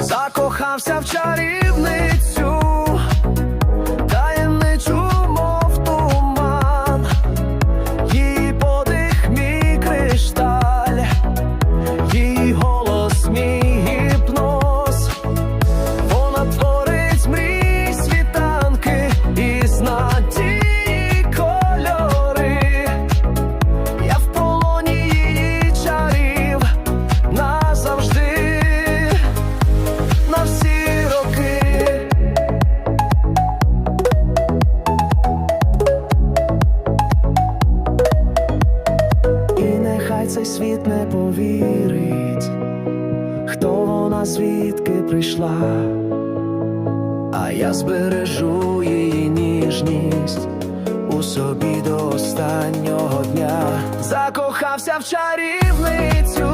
закохався в чарівницю, цей світ не повірить, хто вона звідки прийшла, а я збережу її ніжність у собі до останнього дня. Закохався в чарівницю,